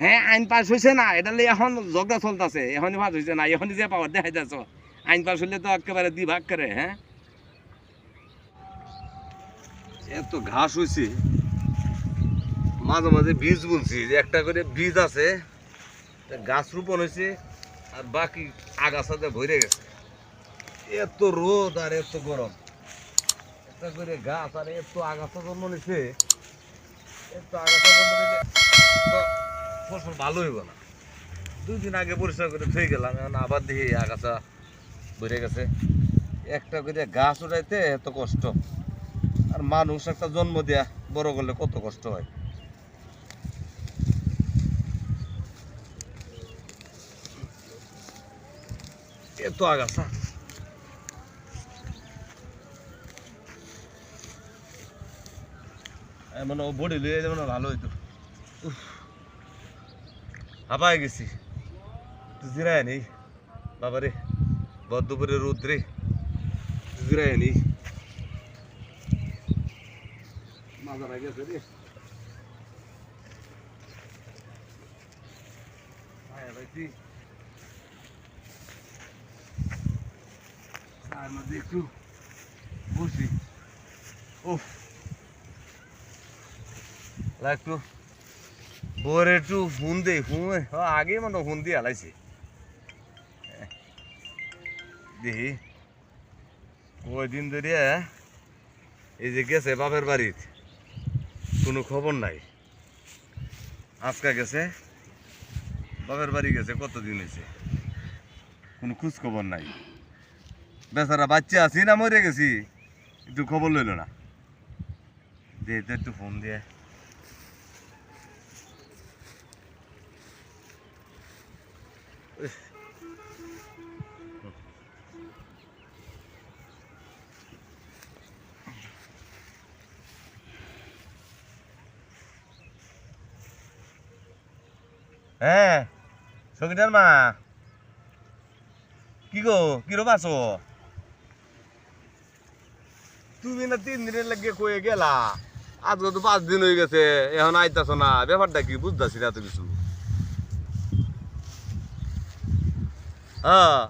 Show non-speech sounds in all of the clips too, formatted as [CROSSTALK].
হ্যাঁ আইন পাস হয়েছে না? এটা এখন ঝগড়া চলতেছে। এখনই পাস হয়েছে না? এখনই যে পাওয়ার দেখা যাচ্ছ আইন পাস হলে তো একেবারে দুই ভাগ করে হ্যাঁ এত ঘাস হয়েছে মাঝে মাঝে বীজ বুনছি। যে একটা করে বীজ আছে গাছ রোপণ হয়েছে আর বাকি আগাছাতে ভরে গেছে। এত রোদ আর এত গরম একটা করে গাছ আর এত আগাছা জন্ম নিছে। এত আগাছা জন্ম তো ফসল ভালো হইব না। দুই দিন আগে পরিষ্কার করে থয়ে গেলাম, এখন আবার দেখি আগাছা ভরে গেছে। একটা করে গাছ উঠাইতে এত কষ্ট। আর মানুষ একটা জন্ম দেয়া বড় করলে কত কষ্ট হয়। এত আগাছা। এমন ও বডি লইয়ে যেমন ভালো হইতো। হাঁপায় গেছি। তুই জিরায় নেই বাবারে বদ্ধপুরে রোদ রে জিরায় নেই মাথা লাগে রে। তার মধ্যে একটু বসি। লা একটু বোর একটু ফোন দে ফোন আগে মনে ফোন দিয়ে হালাইছে। দেখি। ওই দিন ধরে এই যে গেছে বাপের বাড়ির কোনো খবর নাই। আজকা গেছে, বাপের বাড়ি গেছে, কতদিন হয়েছে কোনো খোঁজ খবর নাই। বেচারা বাচ্চা আছি না মরে গেছি, একটু খবর লইল না। দে একটু ফোন দিয়ে [LAUGHS] হ্যাঁ সঙ্গীটার মা। কি গো, কি রো বাসো তুমি না তিন দিনের লাগিয়ে কয়ে গেলা। আজকে তো পাঁচ দিন হয়ে গেছে, এখন আইতাছ না। ব্যাপারটা কি বুঝতেছি না তো কিছু। হ্যাঁ।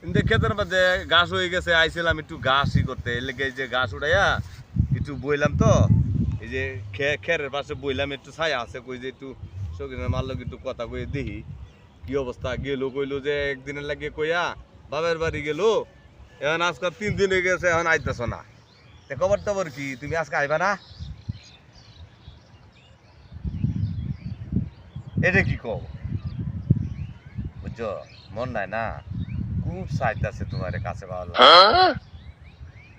কিন্তু ক্ষেতের মধ্যে ঘাস হয়ে গেছে, আইছিলাম একটু ঘাসই করতে। এর লেগে যে ঘাস উঠাইয়া একটু বইলাম তো। এই যে খেরের পাশে বইলাম, একটু ছায়া আছে, কই যে একটু সকিনের মারলো একটু কথা কয়ে দেখি কি অবস্থা? গেলো, কইলো যে একদিনের লাগিয়ে কইয়া বাবার বাড়ি গেল। এখন আজকাল তিন দিন হয়ে গেছে, এখন আইতেছ না। খবর টবর কি? তুমি আজকে আইবা না? এটা কি কও বুঝছ? মন নাই না? খুব চাইতেছে তোমার কাছে ভালো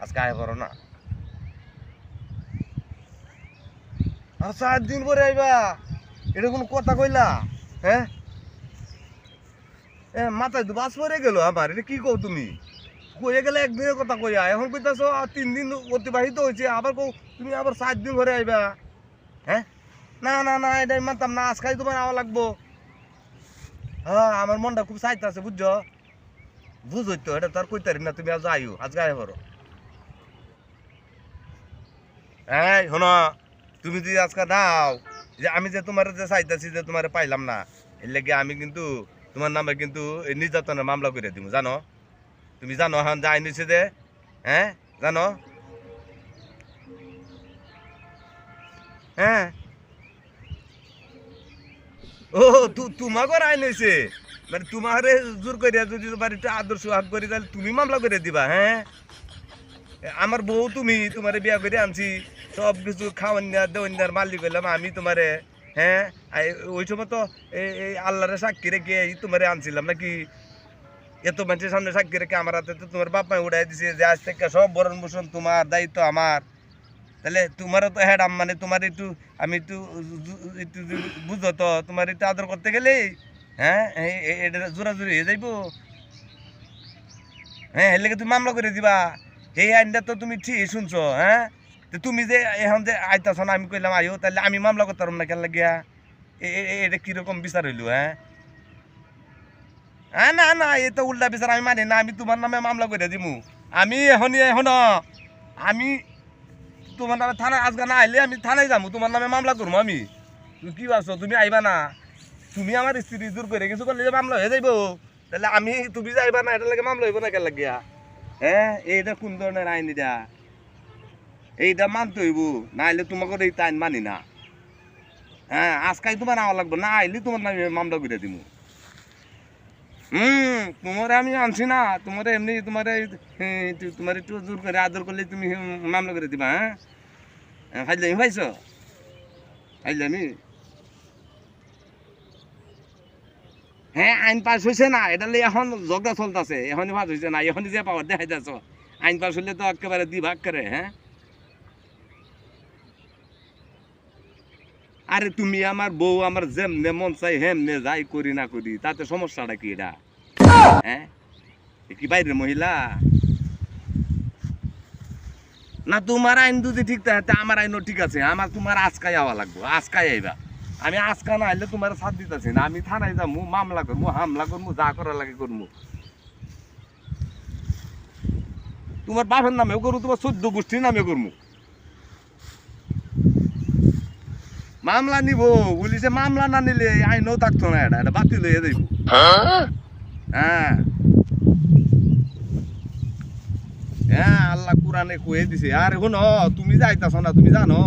আজকে আয় না। আর চার দিন পরে আইবা। এটা কোনো কথা কইলা? হ্যাঁ এ মাথায় তো বাস পরে গেল আমার এটা কি কও তুমি? কয়ে গেলে একদিনের কথা কইয়া। এখন কইতাছো আর তিন দিন অতিবাহিত হয়েছে। আবার কও তুমি আবার চার দিন ঘরে আইবা। হ্যাঁ না না না এটা মানতাম না। আজকাই তোমার আওয়া লাগবো। হ্যাঁ আমার মনটা খুব চাইতেছে বুঝছ? বুঝই তো, এটা তো আর কইতারি না, তুমি আজ আইও আজ গায়ে করো এই, শোনো, তুমি যদি আজকে দাও, যে আমি যে তোমার যে চাইতেছি যে তোমার পাইলাম না, এর লেগে আমি কিন্তু তোমার নামে কিন্তু নির্যাতনের মামলা করে দিব জানো? তুমি জানো, এখন যে আইন হয়েছে যে হ্যাঁ জানো? হ্যাঁ ও তোমাকে আইন হয়েছে মানে তোমারে জোর করিয়া যদি তোমার একটু আদর্শ হাত করি তাহলে তুমি মামলা করে দিবা হ্যাঁ আমার বউ তুমি তোমারে বিয়া করে আনছি। সব কিছু খাওয়ান্যার দেওয়ান্যার মালিক হইলাম আমি তোমারে হ্যাঁ ওই সময় তো এই আল্লাহরে সাক্ষী রেখে তোমারে আনছিলাম নাকি? এত মানুষের সামনে সাক্ষী রেখে আমার হাতে তো তোমার বাপ মাই উড়াই দিছে যে, আজ থেকে সব বরণ পোষণ তোমার, দায়িত্ব আমার। তাহলে তোমারও তো হ্যাঁ মানে তোমার একটু, আমি একটু বুঝো তো, তোমার একটু আদর করতে গেলে হ্যাঁ এটা জোরাজুরি হয়ে যাইব। হ্যাঁ এর তুমি মামলা করে দিবা। এই আইনটা তো তুমি ঠিক শুনছো হ্যাঁ? তো তুমি যে এখন যে আইতাছ না, আমি কইলাম আইও তাহলে আমি মামলা করতাম না কেন লাগিয়া? এটা কীরকম বিচার হইল হ্যাঁ? হ্যাঁ না না, এ তো উল্টা বিচার, আমি মানি না, আমি তোমার নামে মামলা করে দিমু। আমি এখনই, এখন, আমি তোমার নামে থানায়, আজকে না আইলে আমি থানায় যাব তোমার নামে মামলা করব আমি। তুমি কি ভাবছ, তুমি আইবা না? তুমি আমার স্ত্রী জোর করে কিছু করলে মামলা হয়ে যাইব। তাহলে আমি, তুমি যাইবা না এটা লাগে মামলা হইব না কেন লাগিয়া? হ্যাঁ এইটা কোন ধরনের আইন এটা এইটা মানতে হইব, না আইলে তোমাকে এই আইন মানি না। হ্যাঁ আজকাই তোমার আওয়া লাগবে, না আইলে তোমার নামে মামলা করে দিব হুম তোমার আমি আনছি না। তোমার এমনি তোমার তোমার একটু জোর করে আদর করলে তুমি মামলা করে দিবা হ্যাঁ ফাইলামি পাইছ? ফাইলামি হ্যাঁ আইন পাস হয়েছে না? এটা এখন ঝগড়া চলতেছে এখনই পাস হয়েছে না এখনই যে পাওয়ার দেখাই যাচ্ছ আইন পাস হলে তো একেবারে দুই ভাগ করে হ্যাঁ আরে তুমি আমার বউ, আমার যেমনে মন চাই, হেমনে যাই করি না করি, তাতে সমস্যাটা কি এটা? হ্যাঁ? কি বাইরের মহিলা? না, তোমার আইন যদি ঠিক থাকে আমার আইনও ঠিক আছে। আমার তোমার আজকাই আওয়া লাগবো, আজকাই আইবা। আমি আজকা না আইলে তোমার সাথ দিতেছি না। আমি থানায় যাব মামলা করব হামলা করব যা করার লাগে করব তোমার বাপের নামেও করব তোমার চোদ্দ গোষ্ঠীর নামে করব মামলা নিব, পুলিশে মামলা না নিলে আইনও থাকতো না এটা এটা বাতিল হয়ে যাইব। হ্যাঁ। হ্যাঁ আল্লাহ কোরআনে কয়ে দিছে, আরে শুনো, তুমি যাইতাছ না, তুমি জানো,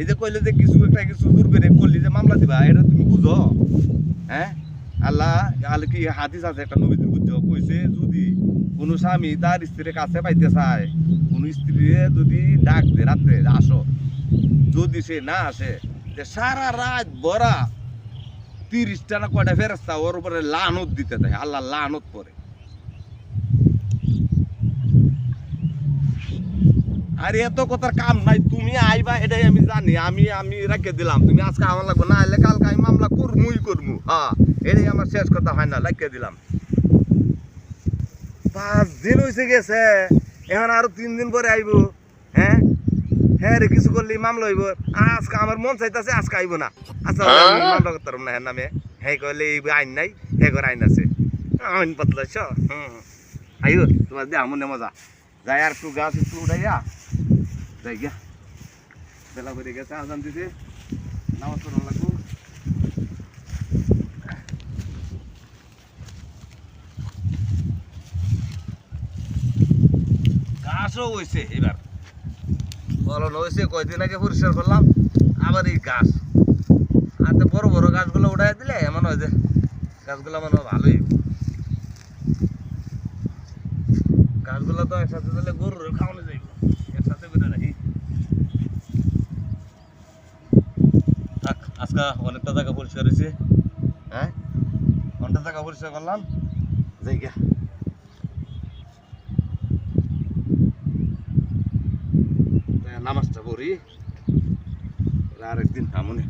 এই যে কইলে যে কিছু একটা কিছু দূর করে করলি যে মামলা দিবা, এটা তুমি বুঝো। হ্যাঁ? আল্লাহ আল্লাহ কি হাদিস আছে, একটা নবীদের বুঝছ কইছে, যদি কোনো স্বামী তার স্ত্রীর কাছে পাইতে চায়, কোনো স্ত্রী যদি ডাক দে রাত্রে, আসো। যদি সে না আসে সারা রাত বরা তিরিশটা না কয়টা ফেরস্তা ওর উপরে লানত দিতে থাকে আল্লাহ লানত পরে আর এত কথার কাম নাই, তুমি আইবা, এটাই আমি জানি, আমি আমি রেখে দিলাম। তুমি আজকে আমার লাগবে, না আইলে কালকে আমি মামলা করমুই করমু। হ্যাঁ এটাই আমার শেষ কথা, হয় না রেখে দিলাম। পাঁচ দিন হয়েছে গেছে, এখন আরও তিন দিন পরে আইব হ্যাঁ? হ্যাঁ রে কিছু করলে মামলা হইব আজকে আমার মন চাইতেছে আজকে আইব না। আচ্ছা মামলা করতে পারব না হ্যাঁ নামে। হ্যাঁ কইলে এই আইন নাই হ্যাঁ করে আইন আছে। আইন পাতলাছ হুম। আইও তোমার দেহ মনে মজা। যাই আর একটু গাছ একটু উঠাইয়া যাই গিয়া। বেলা করে গেছে আজান দিতে নামাজ পড়া লাগবো। গাছও হয়েছে এবার। ফলন হয়েছে কয়দিন আগে পরিষ্কার করলাম আবার এই গাছ। আর তো বড় বড় গাছগুলো উঠাই দিলে এমন হয় যে গাছগুলো মনে হয় ভালোই। গাছগুলো তো একসাথে দিলে গরুর খাওয়ানো যাইব একসাথে করে রাখি। থাক আজকে অনেকটা জায়গা পরিষ্কার হয়েছে। হ্যাঁ? অনেকটা জায়গা পরিষ্কার করলাম। যাই নামাজটা পড়ি। আরেকদিন আমনে